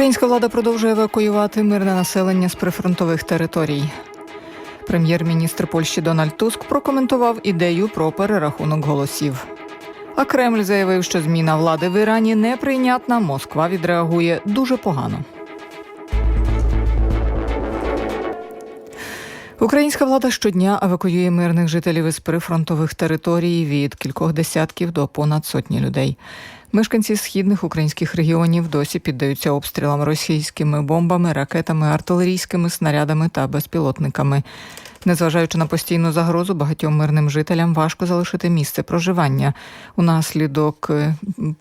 Українська влада продовжує евакуювати мирне населення з прифронтових територій. Прем'єр-міністр Польщі Дональд Туск прокоментував ідею про перерахунок голосів. А Кремль заявив, що зміна влади в Ірані неприйнятна. Москва відреагує дуже погано. Українська влада щодня евакуює мирних жителів із прифронтових територій від кількох десятків до понад сотні людей. Мешканці східних українських регіонів досі піддаються обстрілам російськими бомбами, ракетами, артилерійськими снарядами та безпілотниками. Незважаючи на постійну загрозу, багатьом мирним жителям важко залишити місце проживання. Унаслідок е,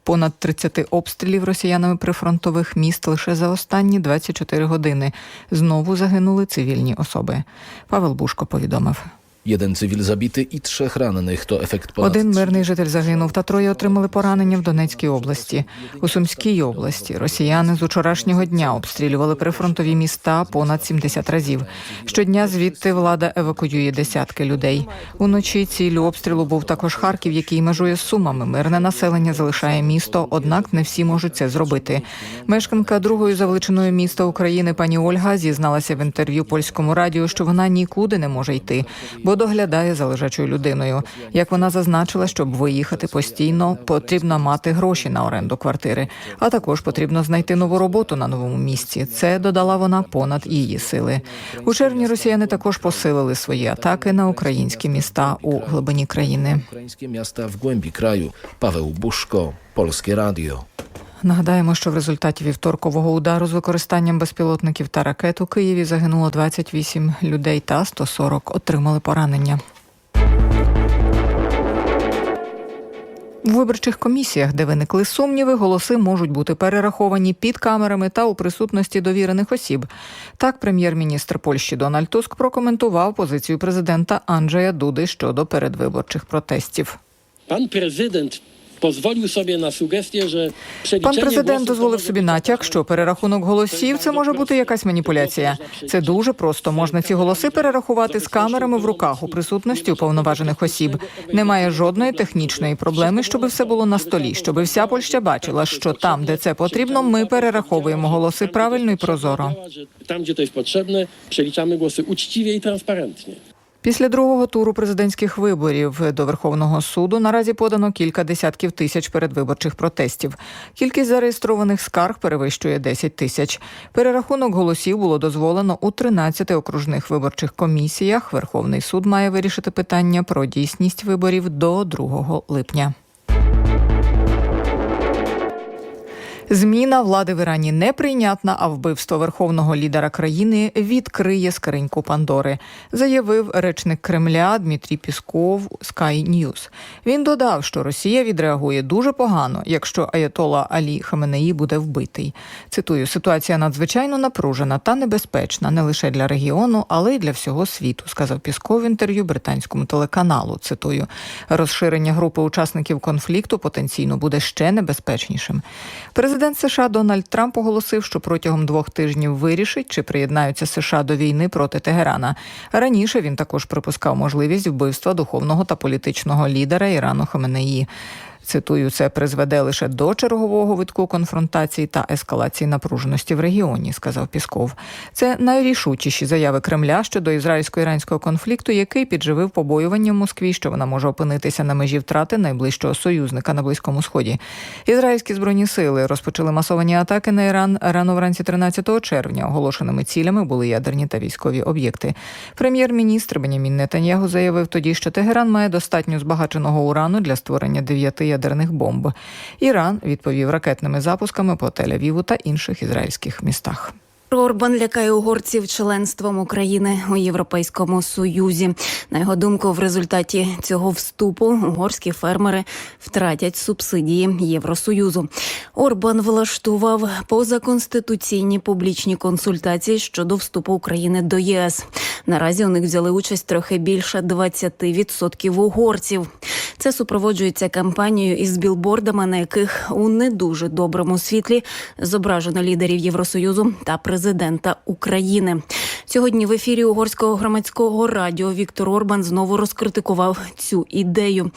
понад 30 обстрілів росіянами прифронтових міст лише за останні 24 години знову загинули цивільні особи. Павел Бушко повідомив. Jeden cywil zabity i trzech rannych to efekt ponad Один мирний житель загинув, та троє отримали поранення в Донецькій області. У Сумській області росіяни з учорашнього дня обстрілювали прифронтові міста понад 70 разів. Щодня звідти влада евакуює десятки людей. Уночі ціллю обстрілу був також Харків, який межує з Сумами. Мирне населення залишає місто, однак не всі можуть це зробити. Мешканка другої за величиною міста України пані Ольга зізналася в інтерв'ю польському радіо, що вона нікуди не може йти, бо доглядає за лежачою людиною. Як вона зазначила, щоб виїхати постійно, потрібно мати гроші на оренду квартири, а також потрібно знайти нову роботу на новому місці. Це додала вона понад її сили. У червні росіяни також посилили свої атаки на українські міста у глибині країни. ukraińskie miasta w głębi kraju. Paweł Buszko, Polskie Radio. Нагадаємо, що в результаті вівторкового удару з використанням безпілотників та ракет у Києві загинуло 28 людей та 140 отримали поранення. У виборчих комісіях, де виникли сумніви, голоси можуть бути перераховані під камерами та у присутності довірених осіб. Так, прем'єр-міністр Польщі Дональд Туск прокоментував позицію президента Анджея Дуди щодо передвиборчих протестів. Pan prezydent sobie na sugestię, że Пан президент дозволив собі натяк, що перерахунок голосів це може бути якась маніпуляція. Це дуже просто. Можна ці голоси перерахувати з камерами в руках у присутності уповноважених осіб. Немає жодної технічної проблеми, щоб все було на столі, щоб вся Польща бачила, що там, де це потрібно, ми перераховуємо голоси правильно і прозоро. gdzie to jest potrzebne, przeliczamy głosy uczciwie i transparentnie. Після другого туру президентських виборів до Верховного суду наразі подано кілька десятків тисяч передвиборчих протестів. Кількість зареєстрованих скарг перевищує 10 тисяч. Перерахунок голосів було дозволено у 13 окружних виборчих комісіях. Верховний суд має вирішити питання про дійсність виборів до 2 липня. Зміна влади в Ірані неприйнятна, а вбивство верховного лідера країни відкриє скриньку Пандори, заявив речник Кремля Дмитрій Пісков Sky News. Він додав, що Росія відреагує дуже погано, якщо Аятола Алі Хаменеї буде вбитий. Цитую: ситуація надзвичайно напружена та небезпечна не лише для регіону, але й для всього світу, сказав Пісков в інтерв'ю британському телеканалу. Цитую, розширення групи учасників конфлікту потенційно буде ще небезпечнішим. Президент США Дональд Трамп оголосив, що протягом двох тижнів вирішить, чи приєднаються США до війни проти Тегерана. Раніше він також припускав можливість вбивства духовного та політичного лідера Ірану Хаменеї. Цитую, це призведе лише до чергового витку конфронтації та ескалації напруженості в регіоні, сказав Пісков. Це найрішучіші заяви Кремля щодо ізраїльсько-іранського конфлікту, який підживив побоювання в Москві, що вона може опинитися на межі втрати найближчого союзника на близькому сході. Ізраїльські збройні сили розпочали масовані атаки на Іран рано вранці 13 червня. Оголошеними цілями були ядерні та військові об'єкти. Прем'єр-міністр Бенямін Нетаньягу заявив тоді, що Тегеран має достатньо збагаченого урану для створення дев'яти ядерних бомб. Іран відповів ракетними запусками по Тель-Авіву та інших ізраїльських містах. Орбан лякає угорців членством України у Європейському Союзі. На його думку, в результаті цього вступу угорські фермери втратять субсидії Євросоюзу. Орбан влаштував позаконституційні публічні консультації щодо вступу України до ЄС. Наразі у них взяли участь трохи більше 20% угорців. Це супроводжується кампанією із білбордами, на яких у не дуже доброму світлі зображено лідерів Євросоюзу та президента України. Сьогодні в ефірі угорського громадського радіо Віктор Орбан знову розкритикував цю ідею.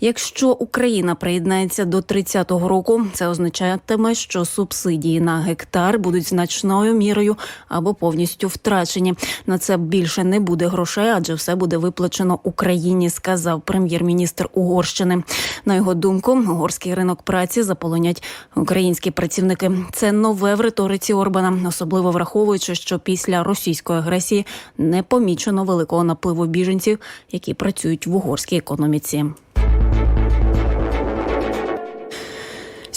Якщо Україна приєднається до 30-го року, це означатиме, що субсидії на гектар будуть значною мірою або повністю втрачені. На це більше не буде грошей, адже все буде виплачено Україні, сказав прем'єр-міністр Угорщини. На його думку, угорський ринок праці заполонять українські працівники. Це нове в риториці Орбана, особливо враховуючи, що після російської агресії не помічено великого напливу біженців, які працюють в угорській економіці.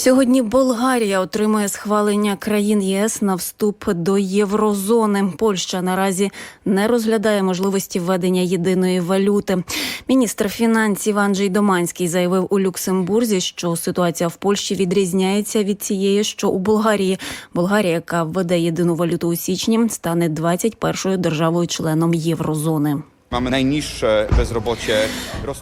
Сьогодні Болгарія отримує схвалення країн ЄС на вступ до єврозони. Польща наразі не розглядає можливості введення єдиної валюти. Міністр фінансів Анджей Доманський заявив у Люксембурзі, що ситуація в Польщі відрізняється від цієї, що у Болгарії. Болгарія, яка введе єдину валюту у січні, стане 21-ю державою-членом єврозони. Mamy najniższe bezrobocie.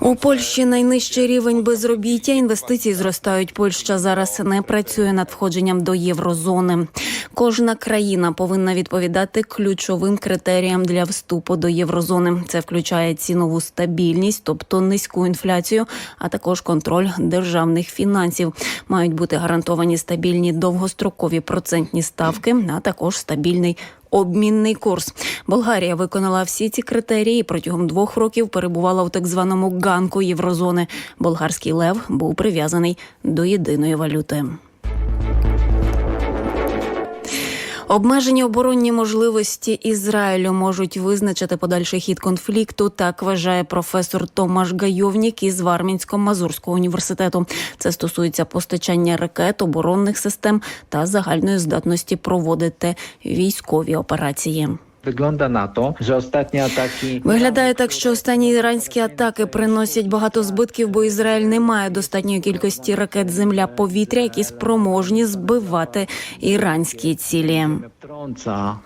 У Польщі найнижчий рівень безробіття. Інвестиції зростають. Польща зараз не працює над входженням до єврозони. Кожна країна повинна відповідати ключовим критеріям для вступу до єврозони. Це включає цінову стабільність, тобто низьку інфляцію, а також контроль державних фінансів. Мають бути гарантовані стабільні довгострокові процентні ставки, а також стабільний обмінний курс. Болгарія виконала всі ці критерії протягом двох років перебувала у так званому ганку єврозони. Болгарський лев був прив'язаний до єдиної валюти. Обмежені оборонні можливості Ізраїлю можуть визначити подальший хід конфлікту. Так вважає професор Томаш Гайовнік із Вармінсько-Мазурського університету. Це стосується постачання ракет, оборонних систем та загальної здатності проводити військові операції. Wygląda na to, że ostatnie ataki. Виглядає так, що останні іранські атаки приносять багато збитків, бо Ізраїль не має достатньої кількості ракет земля-повітря, які спроможні збивати іранські цілі.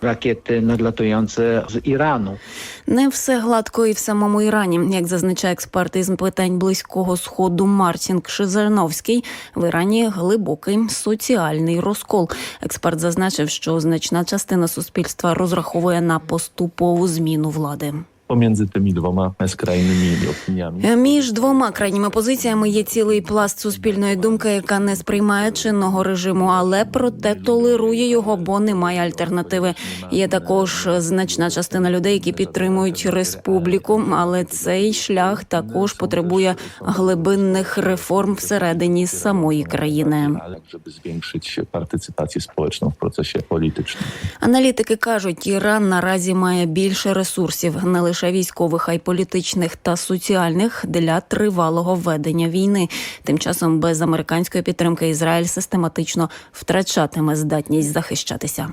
Rakiety nadlatujące z Iranu. Не все гладко і в самому Ірані, як зазначає експерт із питань близького сходу Мартін Кшизерновський. В Ірані глибокий соціальний розкол. Експерт зазначив, що значна частина суспільства розраховує на поступову зміну влади. Pomiędzy tymi dwoma skrajnymi opiniami. Між двома крайніми позиціями є цілий пласт суспільної думки, яка не сприймає чинного режиму, але проте толерує його, бо немає альтернативи. Є також значна частина людей, які підтримують республіку, але цей шлях також потребує глибинних реформ всередині самої країни. Żeby zwiększyć partycypację społeczną w procesie politycznym. Аналітики кажуть, Іран наразі має більше ресурсів, не лише військових, а й політичних та соціальних для тривалого ведення війни. Тим часом без американської підтримки Ізраїль систематично втрачатиме здатність захищатися.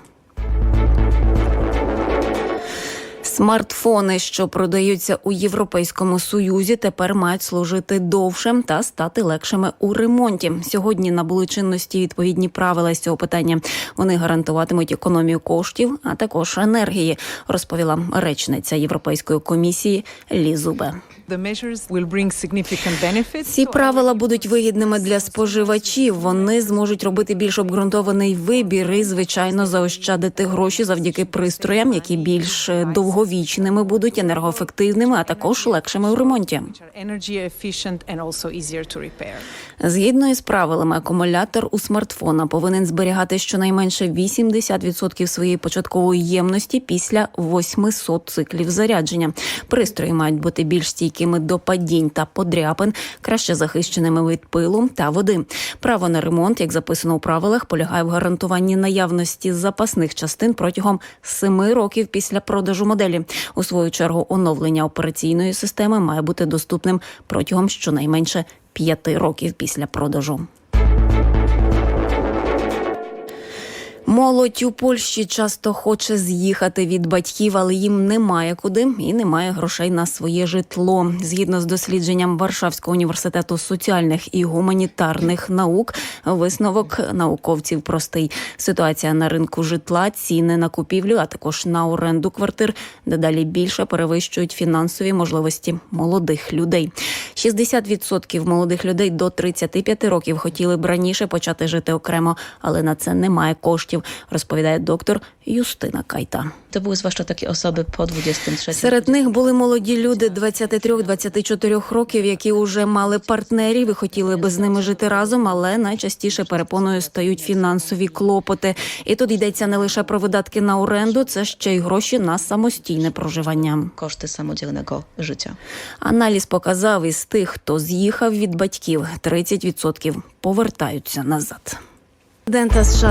Смартфони, що продаються у Європейському Союзі, тепер мають служити довше та стати легшими у ремонті. Сьогодні набули чинності відповідні правила з цього питання. Вони гарантуватимуть економію коштів, а також енергії, розповіла речниця Європейської комісії Лі Зубе. Ці правила будуть вигідними для споживачів. Вони зможуть робити більш обґрунтований вибір і, звичайно, заощадити гроші завдяки пристроям, які більш е, довговічними будуть енергоефективними, а також легшими у ремонті. Згідно із правилами, акумулятор у смартфона повинен зберігати щонайменше 80% своєї початкової ємності після 800 циклів зарядження. Пристрої мають бути більш стійкими до падінь та подряпин, краще захищеними від пилу та води. Право на ремонт, як записано у правилах, полягає в гарантуванні наявності запасних частин протягом семи років після продажу моделі. У свою чергу оновлення операційної системи має бути доступним протягом щонайменше п'яти років після продажу. Молодь у Польщі часто хоче з'їхати від батьків, але їм немає куди і немає грошей на своє житло. Згідно з дослідженням Варшавського університету соціальних і гуманітарних наук, висновок науковців простий. Ситуація на ринку житла, ціни на купівлю, а також на оренду квартир дедалі більше перевищують фінансові можливості молодих людей. 60% молодих людей до 35 років хотіли б раніше почати жити окремо, але на це немає коштів. Років, розповідає доктор Юстина Кайта. To były zwłaszcza takie osoby po 23. Серед них були молоді люди 23-24 років, які вже мали партнерів і хотіли би з ними жити разом, але найчастіше перепоною стають фінансові клопоти. І тут йдеться не лише про видатки на оренду, це ще й гроші на самостійне проживання. koszty samodzielnego życia. Аналіз показав із тих, хто з'їхав від батьків, 30% повертаються назад. Президента США